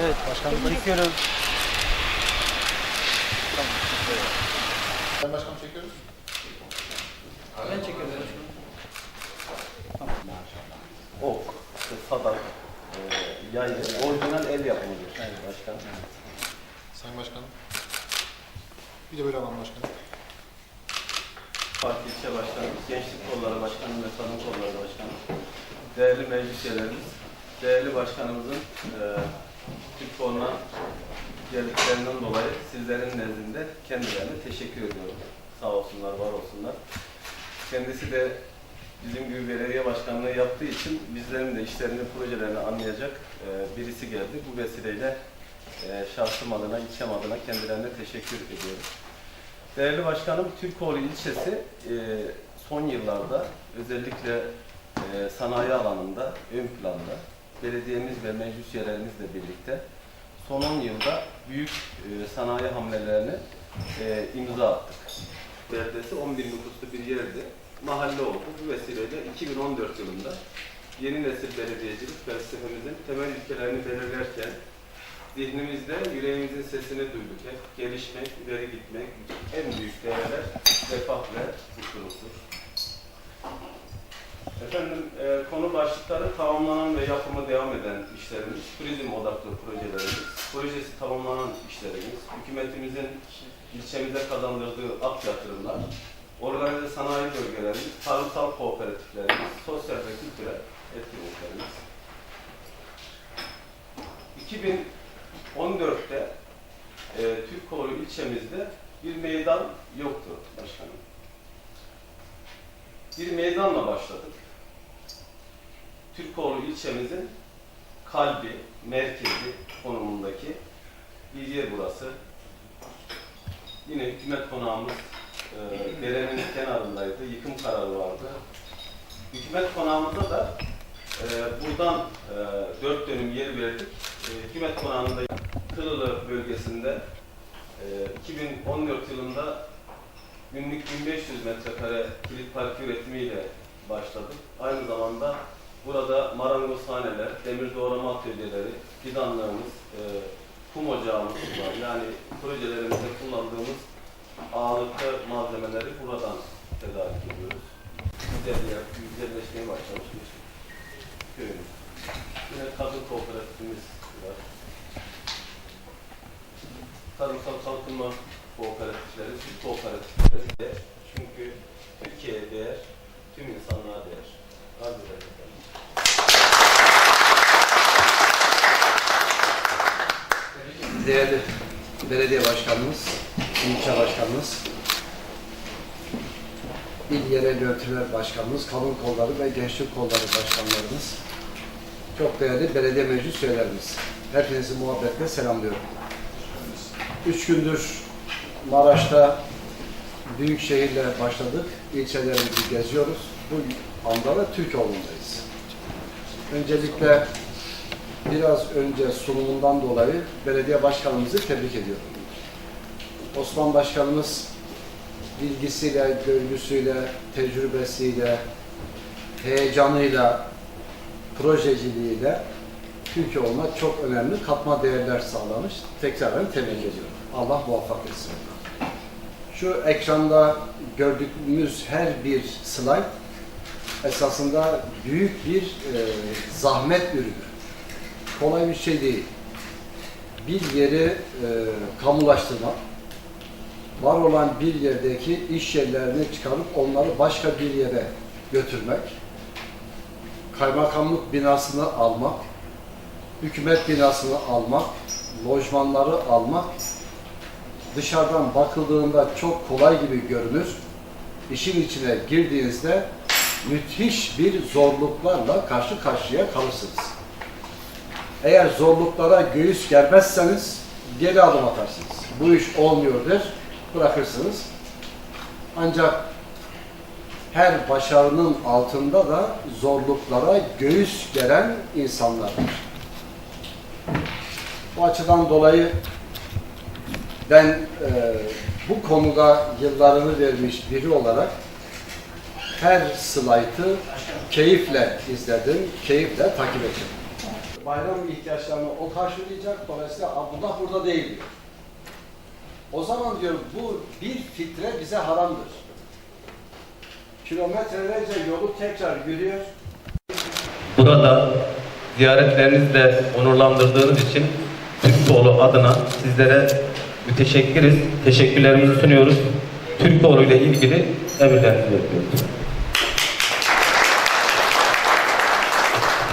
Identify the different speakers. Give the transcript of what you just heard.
Speaker 1: Evet başkanım çekiyoruz.
Speaker 2: Sayın Başkanım çekiyoruz.
Speaker 1: Ben çekiyorum.
Speaker 3: Ok, işte sadak, e, yay, orijinal el yapımıdır başkanım.
Speaker 2: Sayın Başkanım. Bir de böyle alalım başkanım.
Speaker 3: Parti ilçe başkanı, gençlik kolları başkanı ve kadın kolları başkanı, değerli meclis üyelerimiz, değerli başkanımızın e, Türk Forna geldiklerinden dolayı sizlerin nezdinde kendilerine teşekkür ediyorum. Sağ olsunlar, var olsunlar. Kendisi de bizim gibi belediye başkanlığı yaptığı için bizlerin de işlerini, projelerini anlayacak e, birisi geldi. Bu vesileyle e, şahsım adına, ilçem adına kendilerine teşekkür ediyorum. Değerli Başkanım, Türkoğlu ilçesi e, son yıllarda özellikle sanayi alanında ön planda belediyemiz ve meclis üyelerimizle birlikte son 10 yılda büyük e, sanayi hamlelerini e, imza attık. Beldesi 10 bin nüfuslu bir yerdi. Mahalle oldu. Bu vesileyle 2014 yılında yeni nesil belediyecilik felsefemizin temel ilkelerini belirlerken zihnimizde yüreğimizin sesini duyduk hep. Gelişmek, ileri gitmek, en büyük değerler refah ve mutluluktur. Efendim, e, konu başlıkları tamamlanan ve yapımı devam eden işlerimiz, turizm odaklı projelerimiz, projesi tamamlanan işlerimiz, hükümetimizin ilçemize kazandırdığı ak yatırımlar, organize sanayi bölgelerimiz, tarımsal kooperatiflerimiz, sosyal ve kültürel etkinliklerimiz. 2014'te e, Türkoğlu ilçemizde bir meydan yoktu başkanım. Bir meydanla başladık. Türkoğlu ilçemizin kalbi, merkezi konumundaki bir yer burası. Yine hükümet konağımız e, derenin kenarındaydı, yıkım kararı vardı. Hükümet konağımıza da e, buradan e, dört dönüm yer verdik. E, hükümet konağında Kılılı bölgesinde e, 2014 yılında günlük 1500 metrekare kilit park üretimiyle başladık. Aynı zamanda burada marangozhaneler, demir doğrama atölyeleri, fidanlarımız, e, kum ocağımız var. Yani projelerimizde kullandığımız ağırlıklı malzemeleri buradan tedarik ediyoruz. Güzelliğe, güzelleşmeye başlamış bir köyümüz. Yine kadın kooperatifimiz var. Tarımsal kalkınma kooperatifleri, süt kooperatifleri de çünkü Türkiye'ye değer, tüm insanlığa değer. Arz ederim efendim.
Speaker 4: Değerli belediye başkanımız, ilçe başkanımız, il yerel yönetimler başkanımız, kadın kolları ve gençlik kolları başkanlarımız, çok değerli belediye meclis üyelerimiz. Hepinizi muhabbetle selamlıyorum. Üç gündür Maraş'ta büyük şehirle başladık. İlçelerimizi geziyoruz. Bu anda da Türkoğlu'ndayız. Öncelikle biraz önce sunumundan dolayı belediye başkanımızı tebrik ediyorum. Osman Başkanımız bilgisiyle, görgüsüyle, tecrübesiyle, heyecanıyla, projeciliğiyle Türkiye olmak çok önemli katma değerler sağlamış. Tekrar tebrik ediyorum. Allah muvaffak etsin. Şu ekranda gördüğümüz her bir slide esasında büyük bir e, zahmet ürünü kolay bir şey değil. Bir yeri e, kamulaştırmak, var olan bir yerdeki iş yerlerini çıkarıp onları başka bir yere götürmek, kaymakamlık binasını almak, hükümet binasını almak, lojmanları almak, dışarıdan bakıldığında çok kolay gibi görünür. İşin içine girdiğinizde müthiş bir zorluklarla karşı karşıya kalırsınız. Eğer zorluklara göğüs germezseniz geri adım atarsınız. Bu iş olmuyor der, bırakırsınız. Ancak her başarının altında da zorluklara göğüs geren insanlar var. Bu açıdan dolayı ben e, bu konuda yıllarını vermiş biri olarak her slaytı keyifle izledim, keyifle takip ettim. Bayram ihtiyaçlarını o karşılayacak. Dolayısıyla Abdullah burada değil diyor. O zaman diyor bu bir fitre bize haramdır. Kilometrelerce yolu tekrar yürüyor.
Speaker 3: Burada ziyaretlerinizle onurlandırdığınız için Türkoğlu adına sizlere müteşekkiriz. Teşekkürlerimizi sunuyoruz. Türkoğlu ile ilgili emirlerinizi bekliyoruz.